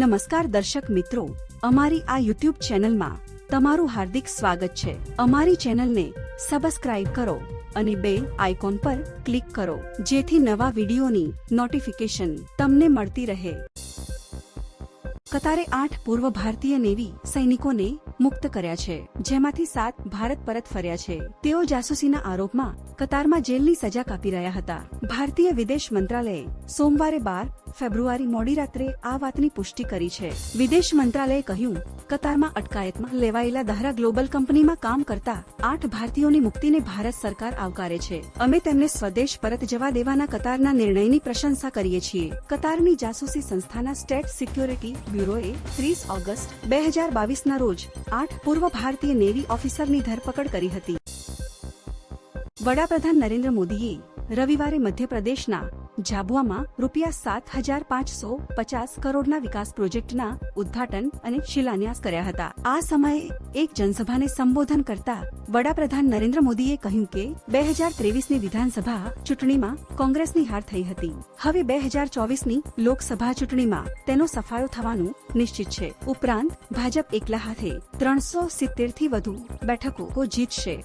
નમસ્કાર દર્શક મિત્રો, અમારી આ યુટ્યુબ ચેનલમાં તમારું હાર્દિક સ્વાગત છે. અમારી ચેનલને સબસ્ક્રાઇબ કરો અને બે આઇકોન પર ક્લિક કરો, જેથી નવા વિડીયોની નોટિફિકેશન તમને મળતી રહે. કતારે આઠ પૂર્વ ભારતીય નેવી સૈનિકોને મુક્ત કર્યા છે. જેમાંથી સાત ભારત પરત ફર્યા છે. તેઓ જાસૂસીના આરોપમાં કતારમાં જેલની સજા કાપી રહ્યા હતા. ભારતીય વિદેશ મંત્રાલયે સોમવારે બાર ફેબ્રુઆરી મોડી રાત્રે આ વાતની પુષ્ટિ કરી છે. વિદેશ મંત્રાલયે કહ્યું, કતારમાં અટકાયતમાં લેવાયેલા દહરા ગ્લોબલ કંપનીમાં કામ કરતા આઠ ભારતીયોની મુક્તિને ભારત સરકાર આવકારે છે. અમે તેમને સ્વદેશ પરત જવા દેવાના કતારના નિર્ણયની પ્રશંસા કરીએ છીએ. કતારની જાસૂસી સંસ્થાના સ્ટેટ સિક્યોરિટી બ્યુરોએ ત્રીસ ઓગસ્ટ બે હજાર બાવીસના રોજ આઠ પૂર્વ ભારતીય નેવી ઓફિસરની ધરપકડ કરી હતી. વડાપ્રધાન નરેન્દ્ર મોદીએ રવિવારે મધ્યપ્રદેશના ઝાબુઆમાં રૂપિયા સાત હજાર પાંચસો પચાસ કરોડના વિકાસ પ્રોજેક્ટના ઉદ્ઘાટન અને શિલાન્યાસ કર્યા હતા. આ સમયે એક જનસભાને સંબોધન કરતા વડાપ્રધાન નરેન્દ્ર મોદીએ કહ્યું કે, બે હજાર ત્રેવીસની વિધાનસભા ચૂંટણીમાં કોંગ્રેસની હાર થઈ હતી. હવે બે હજાર ચોવીસની લોકસભા ચૂંટણીમાં તેનો સફાયો થવાનું નિશ્ચિત છે. ઉપરાંત, ભાજપ એકલા હાથે ત્રણસો સિત્તેરથી વધુ બેઠકો જીતશે.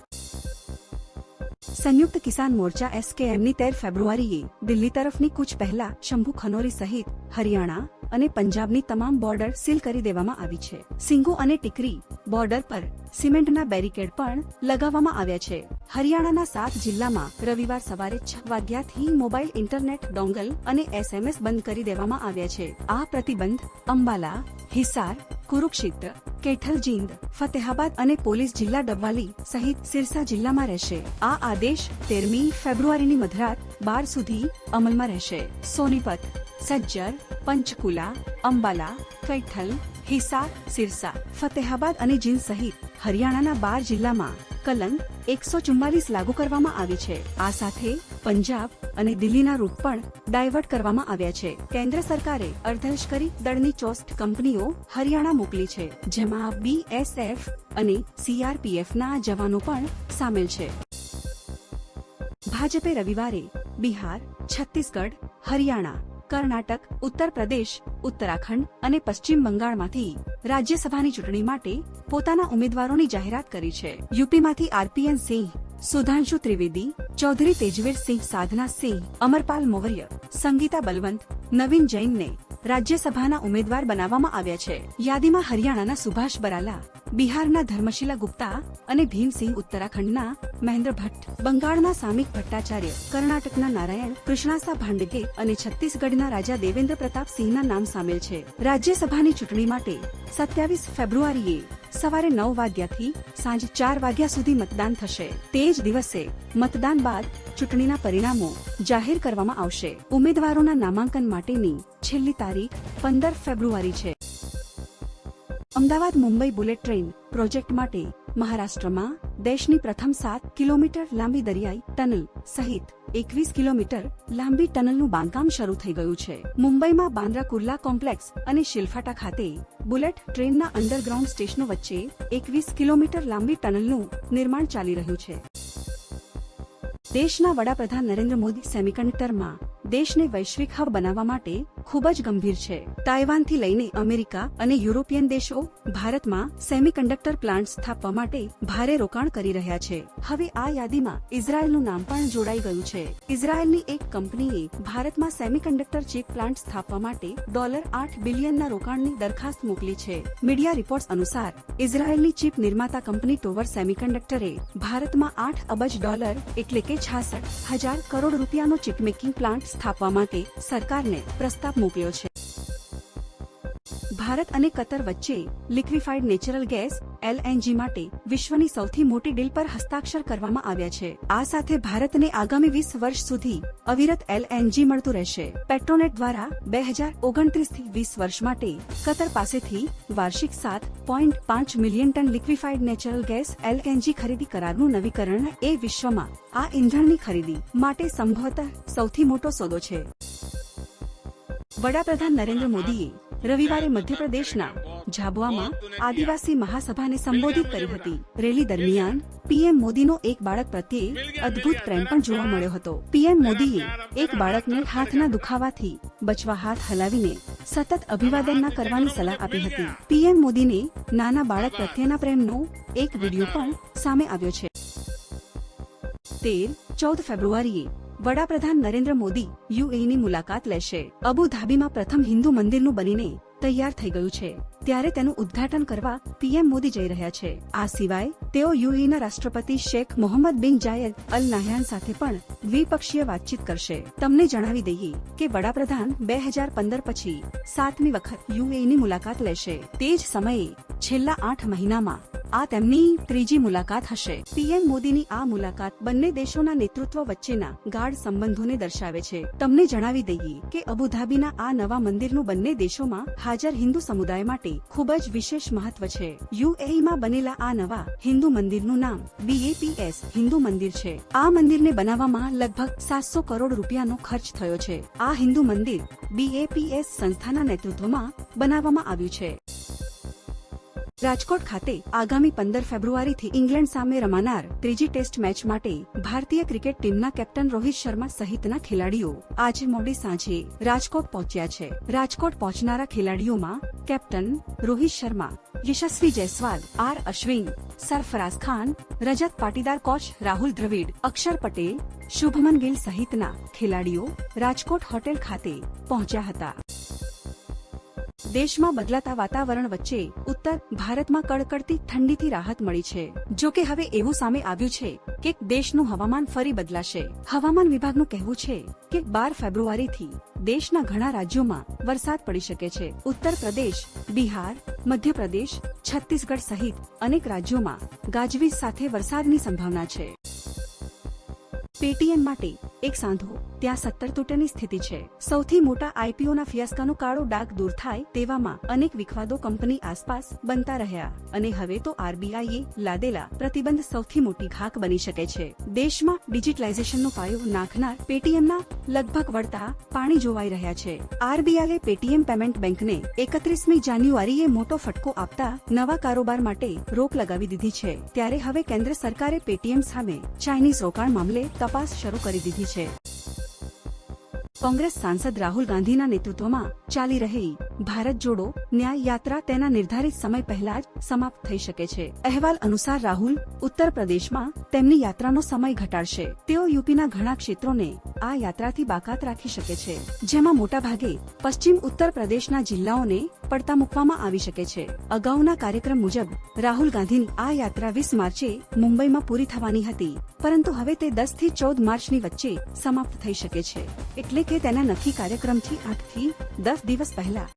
સંયુક્ત કિસાન મોરચા એસકેએમની તેર ફેબ્રુઆરીએ દિલ્હી તરફની કૂચ પહેલા શંભુ ખનોરી સહિત હરિયાણા અને પંજાબની તમામ બોર્ડર સીલ કરી દેવામાં આવી છે. સિંગુ અને ટીકરી બોર્ડર પર સિમેન્ટના બેરિકેડ પણ લગાવવામાં આવ્યા છે. હરિયાણાના સાત જિલ્લામાં રવિવાર સવારે છ વાગ્યાથી મોબાઈલ ઇન્ટરનેટ ડોંગલ અને એસએમએસ બંધ કરી દેવામાં આવ્યા છે. આ પ્રતિબંધ અંબાલા, હિસાર કુરુક્ષેત્ર, કેઠલ જીંદ, ફતેહાબાદ અને પોલીસ જિલ્લા ડબવાલી સહિત સિરસા જિલ્લામાં રહેશે. આ આદેશ તેરમી ફેબ્રુઆરીની મધરાત બાર સુધી અમલમાં રહેશે. સોનીપત, સજ્જર, પંચકુલા, અંબાલા, કૈઠલ, હિસાર, સિરસા, ફતેહાબાદ અને જીંદ સહિત હરિયાણાના બાર જિલ્લામાં કલંગ એકસો ચુમ્માલીસ લાગુ કરવામાં આવી છે. આ સાથે પંજાબ અને દિલ્હીના રૂટ પણ ડાયવર્ટ કરવામાં આવ્યા છે. કેન્દ્ર સરકારે અર્ધલશ્કરી દળની ચોસ્ટ કંપનીઓ હરિયાણા મોકલી છે, જેમાં બીએસએફ અને સીઆરપીએફના જવાનો પણ સામેલ છે. ભાજપે રવિવારે બિહાર, છત્તીસગઢ, હરિયાણા કર્ણાટક, ઉત્તર પ્રદેશ, ઉત્તરાખંડ અને પશ્ચિમ બંગાળમાંથી રાજ્યસભાની ચૂંટણી માટે પોતાના ઉમેદવારોની જાહેરાત કરી છે. યુપીમાંથી આરપીએન સિંહ, સુધાંશુ ત્રિવેદી, ચૌધરી તેજવીર સિંહ સાધના સિંહ, અમરપાલ મૌર્ય સંગીતા બલવંત, નવીન જૈનને રાજ્યસભાના ઉમેદવાર બનાવવામાં આવ્યા છે. યાદીમાં હરિયાણાના સુભાષ બરાલા બિહારના ધર્મશીલા ગુપ્તા અને ભીમસિંહ ઉત્તરાખંડના મહેન્દ્ર ભટ્ટ, બંગાળના સામિક ભટ્ટાચાર્ય કર્ણાટકના નારાયણ, કૃષ્ણાસા ભાંડગે અને છત્તીસગઢના રાજા દેવેન્દ્ર પ્રતાપ સિંહના નામ સામેલ છે. રાજ્યસભાની ચૂંટણી માટે સત્યાવીસ ફેબ્રુઆરીએ સવારે નવ વાગ્યાથી સાંજ ચાર વાગ્યા સુધી મતદાન થશે. તે જ દિવસે મતદાન બાદ ચૂંટણીના પરિણામો જાહેર કરવામાં આવશે. ઉમેદવારોના નામાંકન માટેની છેલ્લી તારીખ પંદર ફેબ્રુઆરી છે. Ahmedabad Mumbai bullet train project માટે મહારાષ્ટ્રમાં દેશની પ્રથમ સાત કિલોમીટર લાંબી દરિયાઈ ટનલ સહિત એકવીસ કિલોમીટર લાંબી ટનલનું બાંધકામ શરૂ થઈ ગયું છે. મુંબઈમાં બાંદ્રા કુર્લા કોમ્પ્લેક્સ અને શિલફાટા ખાતે બુલેટ ટ્રેનના અંડરગ્રાઉન્ડ સ્ટેશનો વચ્ચે એકવીસ કિલોમીટર લાંબી ટનલનું નિર્માણ ચાલી રહ્યું છે. દેશના વડાપ્રધાન નરેન્દ્ર મોદી સેમિકન્ડક્ટરમાં દેશને વૈશ્વિક હબ બનાવવા માટે ખૂબ જ ગંભીર છે. તાઇવાનથી લઈને અમેરિકા અને યુરોપિયન દેશો ભારતમાં સેમિકન્ડક્ટર પ્લાન્ટ સ્થાપવા માટે ભારે રોકાણ કરી રહ્યા છે. હવે આ યાદીમાં ઇઝરાયલનું નામ પણ જોડાઈ ગયું છે. ઇઝરાયલની એક કંપનીએ ભારતમાં સેમિકન્ડક્ટર ચીપ પ્લાન્ટ સ્થાપવા માટે ડોલર આઠ બિલિયનના રોકાણની દરખાસ્ત મોકલી છે. મીડિયા રિપોર્ટ્સ અનુસાર, ઇઝરાયલની ચીપ નિર્માતા કંપની ટોવર સેમિકન્ડક્ટરે ભારતમાં આઠ અબજ ડોલર, એટલે કે છાસઠ હજાર કરોડ રૂપિયાનો ચીપ મેકિંગ પ્લાન્ટ સ્થાપવા માટે સરકારને પ્રસ્તાવ મોકલ્યો છે. ભારત અને કતર વચ્ચે લિક્વિફાઈડ નેચરલ ગેસ, એલએનજી માટે વિશ્વની સૌથી મોટી ડીલ પર હસ્તાક્ષર કરવામાં આવ્યા છે. આ સાથે ભારતને આગામી વીસ વર્ષ સુધી અવિરત એલએનજી મળતું રહેશે. પેટ્રોનેટ દ્વારા બે હજાર ઓગણત્રીસથી વીસ વર્ષ માટે કતર પાસેથી વાર્ષિક સાત પોઈન્ટ પાંચ million ton liquefied natural gas, LNG ખરીદી કરારનું નવીકરણ એ વિશ્વમાં આ ઇંધણની ખરીદી માટે સંભવતઃ સૌથી મોટો સોદો છે. વડાપ્રધાન નરેન્દ્ર મોદીએ રવિવારે મધ્યપ્રદેશના ઝાબુઆમાં આદિવાસી મહાસભાને સંબોધિત કરી હતી. રેલી દરમિયાન પીએમ મોદીનો એક બાળક પ્રત્યે અદ્ભુત પ્રેમ પણ જોવા મળ્યો હતો. પીએમ મોદીએ એક બાળકને હાથના દુખાવાથી બચવા હાથ હલાવીને સતત અભિવાદન ના કરવાની સલાહ આપી હતી. પીએમ મોદીને નાના બાળક પ્રત્યેના પ્રેમનો એક વીડિયો પણ સામે આવ્યો છે. તેર, ચૌદ ફેબ્રુઆરીએ વડાપ્રધાન નરેન્દ્ર મોદી યુએઈની મુલાકાત લેશે. અબુધાબીમાં પ્રથમ હિન્દુ મંદિરનું બનીને તૈયાર થઈ ગયું છે. ત્યારે તેનું ઉદ્ઘાટન કરવા પીએમ મોદી જઈ રહ્યા છે. આ સિવાય, તેઓ યુએઈના રાષ્ટ્રપતિ શેખ મોહમ્મદ બિન જાયદ અલ નાહયાન સાથે પણ દ્વિપક્ષીય વાતચીત કરશે. તમને જણાવી દઈએ કે વડાપ્રધાન બે હજાર પંદર પછી સાતમી વખત યુએઈની મુલાકાત લેશે. તે જ સમયે છેલ્લા આઠ મહિનામાં આ તેમની ત્રીજી મુલાકાત હશે. પીએમ મોદીની આ મુલાકાત બંને દેશોના નેતૃત્વ વચ્ચેના ગાઢ સંબંધોને દર્શાવે છે. તમને જણાવી દઈએ કે અબુધાબીના આ નવા મંદિરનું બંને દેશોમાં હાજર હિન્દુ સમુદાય માટે ખૂબ જ વિશેષ મહત્વ છે. યુએઈમાં બનેલા આ નવા હિન્દુ મંદિરનું નામ બીએપીએસ હિન્દુ મંદિર છે. આ મંદિરને બનાવવામાં લગભગ સાતસો કરોડ રૂપિયાનો ખર્ચ થયો છે. આ હિન્દુ મંદિર બીએપીએસ સંસ્થાના નેતૃત્વમાં બનાવવામાં આવ્યું છે. રાજકોટ ખાતે આગામી પંદર ફેબ્રુઆરીથી ઇંગ્લેન્ડ સામે રમાનાર ત્રીજી ટેસ્ટ મેચ માટે ભારતીય ક્રિકેટ ટીમના કેપ્ટન રોહિત શર્મા સહિતના ખેલાડીઓ આજે મોડી સાંજે રાજકોટ પહોંચ્યા છે. રાજકોટ પહોંચનારા ખેલાડીઓમાં captain Rohit Sharma, Yashasvi Jaiswal, R Ashwin, Sarfaraz Khan, Rajat Patidar coach Rahul Dravid, Akshar Patel, Shubman Gill સહિતના ખેલાડીઓ રાજકોટ હોટેલ ખાતે પહોંચ્યા હતા. દેશમાં બદલાતા વાતાવરણ વચ્ચે ઉત્તર ભારતમાં કડકડતી ઠંડીથી રાહત મળી છે. જો કે હવે એવું સામે આવ્યું છે કે દેશનું હવામાન ફરી બદલાશે. હવામાન વિભાગનું કહેવું છે કે બાર ફેબ્રુઆરીથી દેશના ઘણા રાજ્યોમાં વરસાદ પડી શકે છે. ઉત્તર પ્રદેશ, બિહાર, મધ્યપ્રદેશ, છત્તીસગઢ સહિત અનેક રાજ્યોમાં ગાજવીજ સાથે વરસાદની સંભાવના છે. પેટીએમ માટે એક સાંધો. ત્યાં સત્તર તૂટેની સ્થિતિ છે. સૌથી મોટા આઈપીઓના ફિયાસ્કાનો કાળો ડાઘ દૂર થાય તેવામાં અનેક વિખવાદો કંપની આસપાસ બનતા રહ્યા. અને હવે તો આરબીઆઈએ લાદેલા પ્રતિબંધ સૌથી મોટી ઘાક બની શકે છે. દેશમાં ડિજિટલાઇઝેશનનો પાયો નાખનાર પેટીએમના લગભગ વળતા પાણી જોવાઈ રહ્યા છે. આરબીઆઈએ પેટીએમ પેમેન્ટ બેંકને એકત્રીસમી જાન્યુઆરીએ મોટો ફટકો આપતા નવા કારોબાર માટે રોક લગાવી દીધી છે. ત્યારે હવે કેન્દ્ર સરકારે પેટીએમ સામે ચાઇનીઝ રોકાણ મામલે તપાસ શરૂ કરી દીધી છે. કોંગ્રેસ સાંસદ રાહુલ ગાંધીના નેતૃત્વમાં ચાલી રહેલી ભારત જોડો ન્યાય યાત્રા તેના નિર્ધારિત સમય પહેલા જ સમાપ્ત થઈ શકે છે. અહેવાલ અનુસાર રાહુલ ઉત્તર પ્રદેશમાં તેમની યાત્રાનો સમય ઘટાડશે. તેઓ યુપીના ઘણા ક્ષેત્રોને આ યાત્રાથી બાકાત રાખી શકે છે. જેમાં મોટાભાગે પશ્ચિમ ઉત્તર પ્રદેશના જિલ્લાઓને પડતા મૂકવામાં આવી શકે છે. અગાઉના કાર્યક્રમ મુજબ, રાહુલ ગાંધીની આ યાત્રા વીસ માર્ચે મુંબઈમાં પૂરી થવાની હતી. પરંતુ હવે તે દસથી ચૌદ માર્ચની વચ્ચે સમાપ્ત થઈ શકે છે. એટલે કે તેના નક્કી કાર્યક્રમથી આઠથી દસ દિવસ પહેલા.